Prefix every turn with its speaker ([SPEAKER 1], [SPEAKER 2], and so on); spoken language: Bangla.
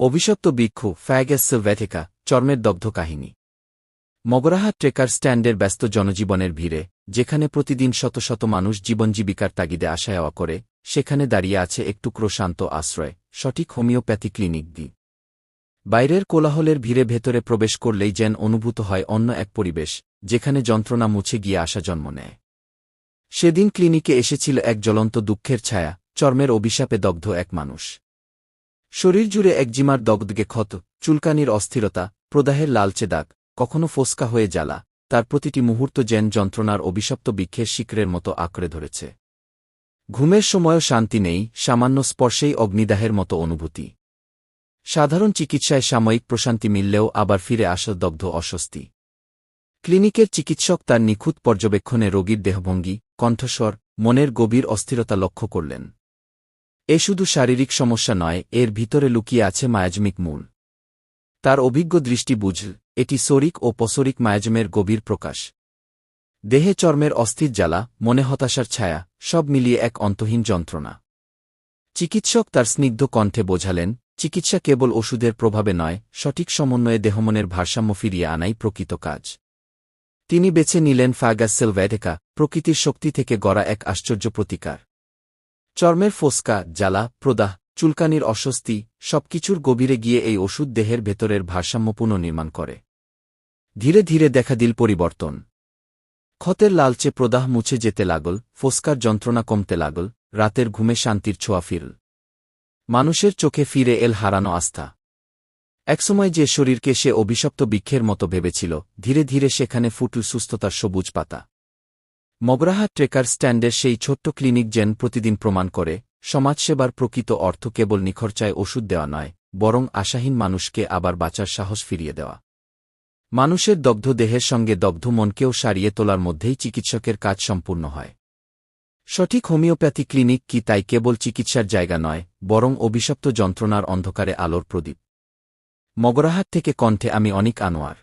[SPEAKER 1] অভিশপ্ত বিক্ষু ফ্যাগেস ভ্যাথেকা চর্মের দগ্ধ কাহিনী। মগরাহাট ট্রেকার স্ট্যান্ডের ব্যস্ত জনজীবনের ভিড়ে, যেখানে প্রতিদিন শত শত মানুষ জীবন জীবিকার তাগিদে আসা যাওয়া করে, সেখানে দাঁড়িয়ে আছে একটু শান্ত আশ্রয়, সঠিক হোমিওপ্যাথি ক্লিনিক দি। বাইরের কোলাহলের ভিড়ে ভেতরে প্রবেশ করলেই যেন অনুভূত হয় অন্য এক পরিবেশ, যেখানে যন্ত্রণা মুছে গিয়ে আসা জন্ম নেয়। সেদিন ক্লিনিকে এসেছিল এক জ্বলন্ত দুঃখের ছায়া, চর্মের অভিশাপে দগ্ধ এক মানুষ। শরীর জুড়ে একজিমার দগ্ধকে ক্ষত, চুলকানির অস্থিরতা, প্রদাহের লালচে দাগ, কখনো ফোসকা হয়ে জ্বালা, তার প্রতিটি মুহূর্ত যেন যন্ত্রণার অভিশপ্ত বৃক্ষের শিকরের মতো আঁকড়ে ধরেছে। ঘুমের সময়ও শান্তি নেই, সামান্য স্পর্শেই অগ্নিদাহের মতো অনুভূতি। সাধারণ চিকিৎসায় সাময়িক প্রশান্তি মিললেও আবার ফিরে আসা দগ্ধ অস্বস্তি। ক্লিনিকের চিকিৎসক তার নিখুঁত পর্যবেক্ষণে রোগীর দেহভঙ্গি, কণ্ঠস্বর, মনের গভীর অস্থিরতা লক্ষ্য করলেন। এ শুধু শারীরিক সমস্যা নয়, এর ভিতরে লুকিয়ে আছে মায়াজমিক মূল। তার অভিজ্ঞ দৃষ্টি বুঝল এটি সরিক ও পসরিক মায়াজমের গভীর প্রকাশ। দেহে চর্মের অস্থির জ্বালা, মনে হতাশার ছায়া, সব মিলিয়ে এক অন্তহীন যন্ত্রণা। চিকিৎসক তার স্নিগ্ধ কণ্ঠে বোঝালেন, চিকিৎসা কেবল ওষুধের প্রভাবে নয়, সঠিক সমন্বয়ে দেহমনের ভারসাম্য ফিরিয়ে আনাই প্রকৃত কাজ। তিনি বেছে নিলেন ফাগাস সেলভ্যাডেকা প্রকৃতির শক্তি থেকে গড়া এক আশ্চর্য প্রতিকার। চর্মের ফোসকা, জ্বালা, প্রদাহ, চুলকানির অস্বস্তি, সবকিছুর গভীরে গিয়ে এই ওষুধ দেহের ভেতরের ভারসাম্য পুনর্নির্মাণ করে। ধীরে ধীরে দেখা দিল পরিবর্তন। ক্ষতের লালচে প্রদাহ মুছে যেতে লাগল, ফোসকার যন্ত্রণা কমতে লাগল, রাতের ঘুমে শান্তির ছোঁয়া ফিরল। মানুষের চোখে ফিরে এল হারানো আস্থা। একসময় যে শরীরকে সে অভিশপ্ত বৃক্ষের মতো ভেবেছিল, ধীরে ধীরে সেখানে ফুটল সুস্থতার সবুজ পাতা। মগরাহা ট্রেকার স্ট্যান্ডের সেই ছোট্ট ক্লিনিক যেন প্রতিদিন প্রমাণ করে, সমাজসেবার প্রকৃত অর্থ কেবল নিখরচায় ওষুধ দেওয়া নয়, বরং আশাহীন মানুষকে আবার বাঁচার সাহস ফিরিয়ে দেওয়া। মানুষের দগ্ধ দেহের সঙ্গে দগ্ধ মনকেও সারিয়ে তোলার মধ্যেই চিকিৎসকের কাজ সম্পূর্ণ হয়। সঠিক হোমিওপ্যাথি ক্লিনিক কি তাই কেবল চিকিৎসার জায়গা নয়, বরং অভিশপ্ত যন্ত্রণার অন্ধকারে আলোর প্রদীপ। মগরাহাট থেকে কণ্ঠে আমি অনেক আনোয়ার।